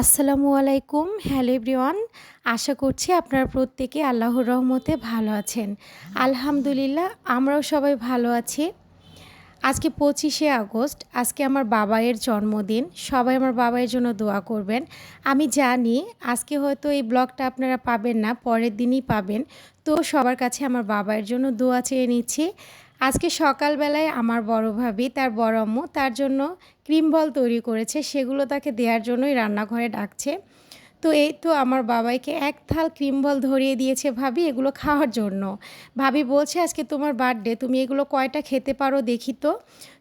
আসসালামু আলাইকুম, hello everyone. আশা করছি আপনারা প্রত্যেকে আল্লাহর রহমতে ভালো আছেন। আলহামদুলিল্লাহ, আমরাও সবাই ভালো আছি। আজকে পঁচিশে আগস্ট, আজকে আমার বাবাইয়ের জন্মদিন। সবাই আমার বাবাইয়ের জন্য দোয়া করবেন। আমি জানি আজকে হয়তো এই ব্লগটা আপনারা পাবেন না, পরের দিনই পাবেন। তো সবার কাছে আমার বাবাইয়ের জন্য দোয়া চেয়ে নিচ্ছি। আজকে সকালবেলায় আমার বড় ভাবি, তার বড় আম্মু তার জন্য ক্রিম বল তৈরি করেছে। সেগুলো তাকে দেওয়ার জন্যই রান্নাঘরে ডাকছে। তো এই তো আমার বাবাইকে এক থাল ক্রিম বল ধরিয়ে দিয়েছে ভাবি, এগুলো খাওয়ার জন্য। ভাবি বলছে, আজকে তোমার বার্থডে তুমি এগুলো কয়টা খেতে পারো দেখি তো?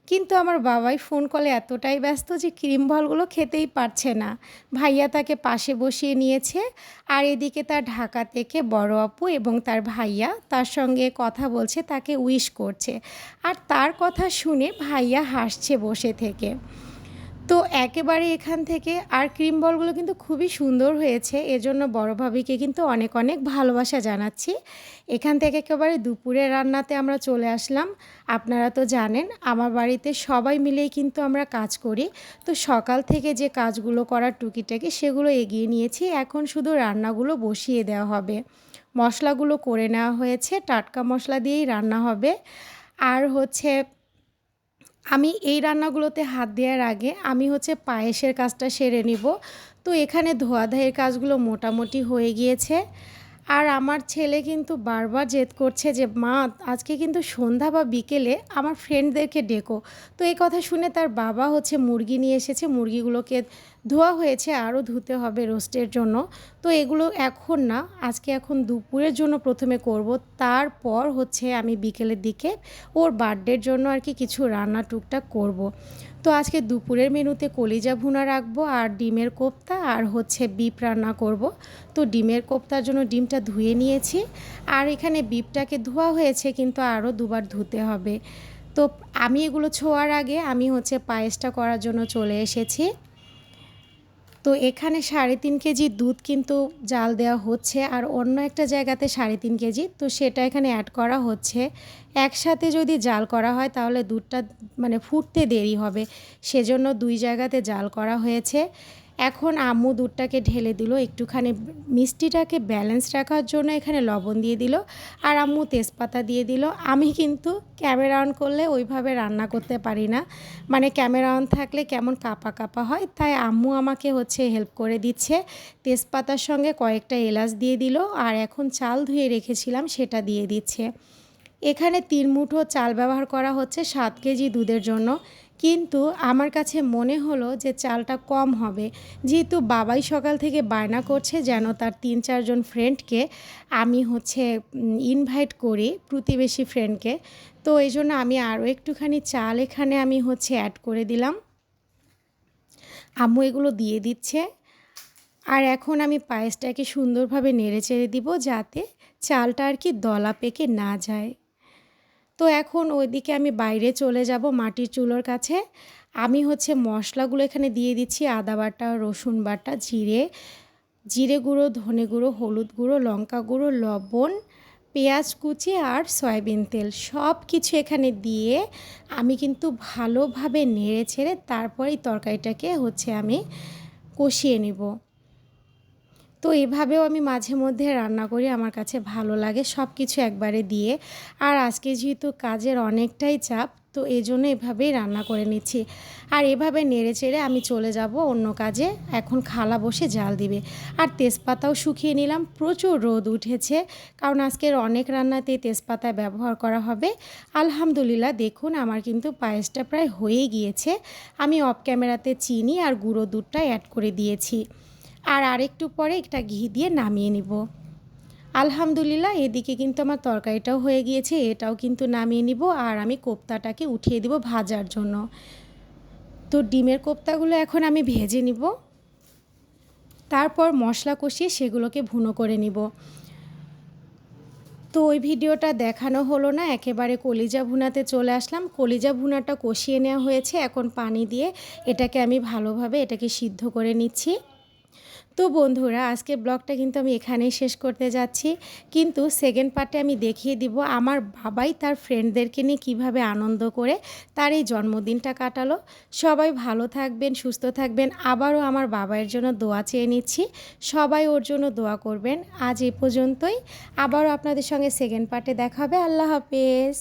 কিন্তু আমার বাবাই ফোন কলে এতটাই ব্যস্ত যে ক্রিম বলগুলো খেতেই পারছে না। ভাইয়া তাকে পাশে বসিয়ে নিয়েছে, আর এদিকে তার ঢাকা থেকে বড় আপু এবং তার ভাইয়া তার সঙ্গে কথা বলছে, তাকে উইশ করছে। আর তার কথা শুনে ভাইয়া হাসছে বসে থেকে। তো একেবারে এখান থেকে আর ক্রিম বলগুলো কিন্তু খুবই সুন্দর হয়েছে। এজন্য বড় ভাবিকে কিন্তু অনেক অনেক ভালোবাসা জানাচ্ছি। এখান থেকে একেবারে দুপুরে রান্নাতে আমরা চলে আসলাম। আপনারা তো জানেন, আমার বাড়িতে সবাই মিলেই কিন্তু আমরা কাজ করি। তো সকাল থেকে যে কাজগুলো করার টুকিটাকি সেগুলো এগিয়ে নিয়েছি। এখন শুধু রান্নাগুলো বসিয়ে দেওয়া হবে। মশলাগুলো করে নেওয়া হয়েছে। টাটকা মশলা দিয়েই রান্না হবে। আর হচ্ছে আমি এই রান্নাগুলোতে হাত দেওয়ার আগে আমি হচ্ছে পায়েসের কাজটা সেরে নিব। তো এখানে ধোয়া ধোয়াধাইয়ের কাজগুলো মোটামুটি হয়ে গিয়েছে। আর আমার ছেলে কিন্তু বারবার জেদ করছে যে, মা, আজকে কিন্তু সন্ধ্যা বা বিকেলে আমার ফ্রেন্ডদেরকে ডেকো। তো এই কথা শুনে তার বাবা হচ্ছে মুরগি নিয়ে এসেছে। মুরগিগুলোকে ধোয়া হয়েছে, আরও ধুতে হবে রোস্টের জন্য তো এগুলো এখন না, আজকে এখন দুপুরের জন্য প্রথমে করব তারপর হচ্ছে আমি বিকেলের দিকে ওর বার্থডের জন্য আর কি কিছু রান্না টুকটাক করব। তো আজকে দুপুরের মেনুতে কলিজা ভুনা রাখব আর ডিমের কোপ্তা আর হচ্ছে বিপ রান্না করব। তো ডিমের কোপ্তার জন্য ডিমটা ধুয়ে নিয়েছি আর এখানে বিপটাকে ধোয়া হয়েছে কিন্তু আরও দুবার ধুতে হবে তো আমি এগুলো ছোঁয়ার আগে আমি হচ্ছে পায়েসটা করার জন্য চলে এসেছি তো এখানে সাড়ে তিন কেজি দুধ কিন্তু জাল দেওয়া হচ্ছে আর অন্য একটা জায়গাতে সাড়ে তিন কেজি। তো সেটা এখানে অ্যাড করা হচ্ছে। একসাথে যদি জাল করা হয় তাহলে দুধটা মানে ফুটতে দেরি হবে। সেজন্য দুই জায়গাতে জাল করা হয়েছে। এখন আম্মু দুধটাকে ঢেলে দিল, একটুখানি মিষ্টিটাকে ব্যালেন্স রাখার জন্য এখানে লবণ দিয়ে দিল আর আম্মু তেজপাতা দিয়ে দিল। আমি কিন্তু ক্যামেরা অন করলে ওইভাবে রান্না করতে পারি না। মানে ক্যামেরা অন থাকলে কেমন কাপা কাপা হয়, তাই আম্মু আমাকে হচ্ছে হেল্প করে দিচ্ছে। তেজপাতার সঙ্গে কয়েকটা এলাচ দিয়ে দিল আর এখন চাল ধুয়ে রেখেছিলাম, সেটা দিয়ে দিচ্ছে। এখানে তিন মুঠো চাল ব্যবহার করা হচ্ছে সাত কেজি দুধের জন্য। কিন্তু আমার কাছে মনে হলো যে চালটা কম হবে। যেহেতু বাবাই সকাল থেকে বায়না করছে যেন তার তিন চারজন ফ্রেন্ডকে আমি হচ্ছে ইনভাইট করি প্রতিবেশী ফ্রেন্ডকে তো এই জন্য আমি আরও একটুখানি চাল এখানে আমি হচ্ছে অ্যাড করে দিলাম। আম্মু এগুলো দিয়ে দিচ্ছে। আর এখন আমি পায়েসটাকে সুন্দরভাবে নেড়ে চেড়ে দিব যাতে চালটা আর কি দলা পেকে না যায়। তো এখন ওইদিকে আমি বাইরে চলে যাব মাটির চুলোর কাছে। আমি হচ্ছে মশলাগুলো এখানে দিয়ে দিচ্ছি, আদা বাটা, রসুন বাটা, জিরে জিরে গুঁড়ো, ধনে গুঁড়ো, হলুদ গুঁড়ো, লঙ্কা গুঁড়ো, লবণ, পেঁয়াজ কুচি আর সয়াবিন তেল সব কিছু এখানে দিয়ে আমি কিন্তু ভালোভাবে নেড়ে ছেড়ে তারপরেই তরকারিটাকে হচ্ছে আমি কষিয়ে নিব। তো এভাবেও আমি মাঝে মধ্যে রান্না করি, আমার কাছে ভালো লাগে সব কিছু একবারে দিয়ে। আর আজকে যেহেতু কাজের অনেকটাই চাপ, তো এই জন্য এভাবেই রান্না করে নিচ্ছি। আর এভাবে নেড়ে চেড়ে আমি চলে যাব অন্য কাজে, এখন খালা বসে জাল দিবে। আর তেজপাতাও শুকিয়ে নিলাম, প্রচুর রোদ উঠেছে, কারণ আজকের অনেক রান্নাতেই তেজপাতা ব্যবহার করা হবে। আলহামদুলিল্লাহ, দেখুন আমার কিন্তু পায়েসটা প্রায় হয়ে গিয়েছে। আমি অফ ক্যামেরাতে চিনি আর গুঁড়ো দুধটা অ্যাড করে দিয়েছি। আর আরেকটু পরে একটা ঘি দিয়ে নামিয়ে নিব। আলহামদুলিল্লাহ, এদিকে কিন্তু আমার তরকারিটাও হয়ে গিয়েছে, এটাও কিন্তু নামিয়ে নিব আর আমি কোপ্তাটাকে উঠিয়ে দিব ভাজার জন্য। তো ডিমের কোপ্তাগুলো এখন আমি ভেজে নিব। তারপর মশলা কষিয়ে সেগুলোকে ভুনো করে নিব। তো ওই ভিডিওটা দেখানো হলো না, একেবারে কলিজা ভুনাতে চলে আসলাম। কলিজা ভুনাটা কষিয়ে নেওয়া হয়েছে, এখন পানি দিয়ে এটাকে আমি ভালোভাবে এটাকে সিদ্ধ করে নিচ্ছি। তো বন্ধুরা, আজকের ব্লগটা কিন্তু আমি এখানেই শেষ করতে যাচ্ছি। কিন্তু সেকেন্ড পার্টে আমি দেখিয়ে দিব আমার বাবাই তার ফ্রেন্ডদেরকে নিয়ে কীভাবে আনন্দ করে তার এই জন্মদিনটা কাটালো। সবাই ভালো থাকবেন, সুস্থ থাকবেন। আবারও আমার বাবার জন্য দোয়া চেয়ে নিচ্ছি। সবাই ওর জন্য দোয়া করবেন। আজ এ পর্যন্তই। আবারও আপনাদের সঙ্গে সেকেন্ড পার্টে দেখা হবে। আল্লাহ হাফেজ।